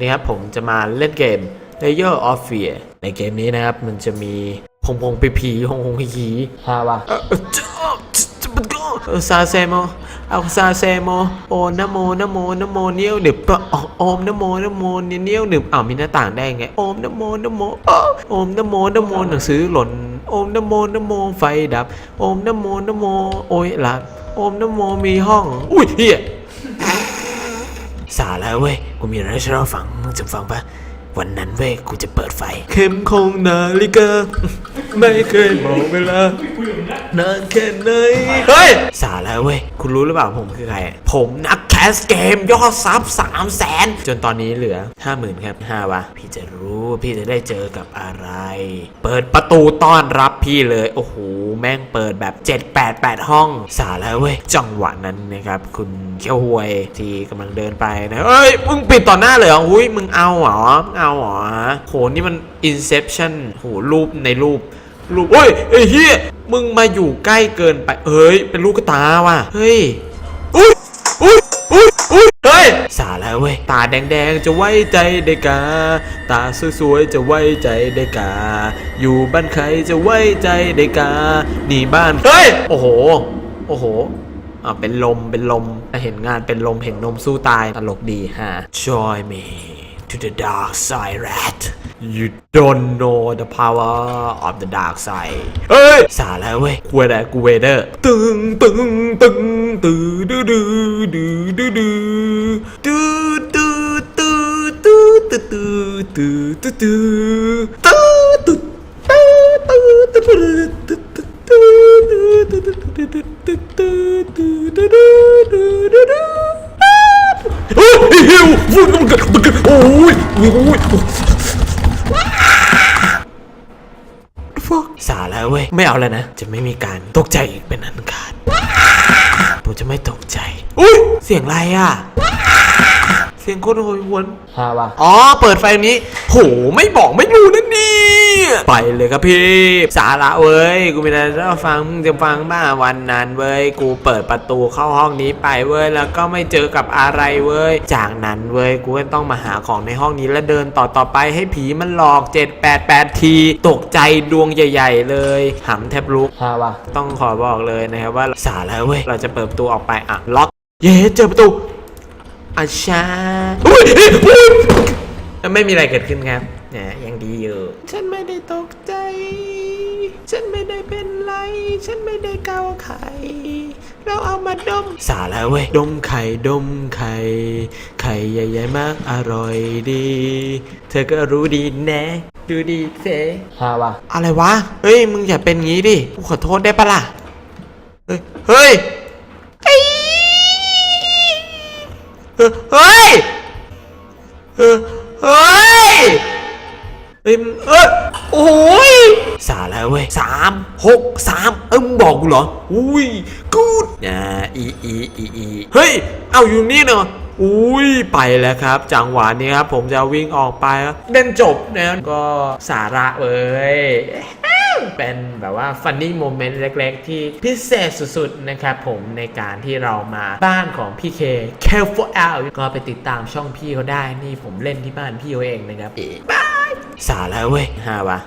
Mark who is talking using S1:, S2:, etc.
S1: วันนี้ครับผมจะมาเล่นเกม Layer of Fear ในเกมนี้นะครับ มันจะมีพงพงผีผีหงหงผีผีฮาวะเออจะจะจะมันก็เออซาเซโมเอาซาเซโมโอนะโมนะโมนะโมเนี้ยวหนึบปะอ๋อโอมนะโมนะโมเนี้ยวหนึบอ้าวมีหน้าต่างได้ไง โอมนะโมนะโมอ้อโอมนะโมนะโมหนังสือหล่น โอมนะโมนะโมไฟดับ โอมนะโมนะโมโอ้ยหลับโอมนะโมมีห้อง อุ้ยเฮีย สาแล้วเว้ย กูมีอะไรให้เราฟังมึงจะฟังปะวันนั้นเว้ย กูจะเปิดไฟ เข็มคงนาฬิกา ไม่เคยบอกเวลานานแค่ไหน เฮ้ย สาแล้วเว้ย คุณรู้หรือเปล่าผมคือใครอะผมนัก แสเกมยอดซับ3 0 0แสนจนตอนนี้เหลือ 50,000 ครับ5วะพี่จะรู้พี่จะได้เจอกับอะไร เปิดประตูต้อนรับพี่เลย โอ้โห แม่งเปิดแบบ 7 8 8 ห้อง สาแล้วเว้ย จังหวะนั้นนะครับ คุณเขียวหวยที่กำลังเดินไปนะเอ้ย มึงปิดต่อหน้าเลยเหรอหุ้ยมึงเอาเหรอมึงเอาเหรอโหนี่มัน Inception โหรูปในรูปรูปเฮ้ยไอ้เฮียมึงมาอยู่ใกล้เกินไปเฮ้ย เป็นลูกตาว่ะ เฮ้ยาแดงๆ จะไว้ใจได้กา ตาสวยๆ จะไว้ใจได้กา อยู่บ้านใครจะไว้ใจได้กา นี่บ้าน เฮ้ย โอ้โห โอ้โหอ่าเป็นลม เป็นลม เห็นงานเป็นลม เห็นนมสู้ตาย ตลกดีฮะ Join me to the dark side rat you don't know the power of the dark side เฮ้ย สาแล้วเว้ยกูอะไรกูเวเดอร์ตึงตึงตึงตือดื้อดื้อดื้อดื้อดื้อ อดื้อดื้อดื้อดื้อดื้อดื้อดื้อดื้อดื้อโอ้ยหิวฝุ่นมันเกิดมันเกิดโอ้ยโอ้ยโอ้ยฟอกสาแล้วเว้ย ไม่เอาแล้วนะ จะไม่มีการตกใจอีกเป็นอันขาดผมจะไม่ตกใจ อุ้ย เสียงอะไรอะเสียงคนโหยหวน ฮาวะอ๋อ เปิดไฟตรงนี้ โห ไม่บอกไม่รู้นั่นนี่ ไปเลยครับพี่ สาระเว้ย กูไม่ได้จะฟังมึงจะฟังบ้าวันนั้นเว้ย กูเปิดประตูเข้าห้องนี้ไปเว้ย แล้วก็ไม่เจอกับอะไรเว้ย จากนั้นเว้ย กูก็ต้องมาหาของในห้องนี้แล้วเดินต่อต่อไปให้ผีมันหลอก 7 8 8 ที ตกใจดวงใหญ่ ๆ เลยหำแทบลุก ฮาวะต้องขอบอกเลยนะครับว่าสาแล้วเว้ย เราจะเปิดประตูออกไปอะล็อก เย้เจอประตู อาชาอุ้ยอุ้ยไม่มีอะไรเกิดขึ้นครับนะยังดีอยู่ ฉันไม่ได้ตกใจ ฉันไม่ได้เป็นไร ฉันไม่ได้เกาไข่ เราเอามาดม สาแล้วเว้ย ดมไข่ ดมไข่ ไข่ใหญ่ๆมากอร่อยดี เธอก็รู้ดีแนะดูดีเซฮาวะ อะไรวะ เฮ้ย มึงอย่าเป็นงี้ดิ กูขอโทษได้ปะล่ะ เฮ้ย เฮ้ย เฮ้ยเฮ้ยเฮ้ยเฮ้ยเออโอ้ยสาแล้วเว้ยสามหกสามเออมึงบอกกูเหรออุ้ยกูดอ่าอีอีอีอีเฮ้ยเอาอยู่นี่เนาะอุ้ยไปแล้วครับ จังหวะนี้ครับผมจะวิ่งออกไปเล่นจบนะก็สาระเว้ย เป็นแบบว่าฟันนี่โมเมนต์เล็กๆ ที่พิเศษสุดๆ นะครับผมในการที่เรามาบ้านของพี่เคเคลฟอลก็ไปติดตามช่องพี่เขาได้ นี่ผมเล่นที่บ้านพี่เขาเองนะครับบายสาแล้วเว้ยฮาวะ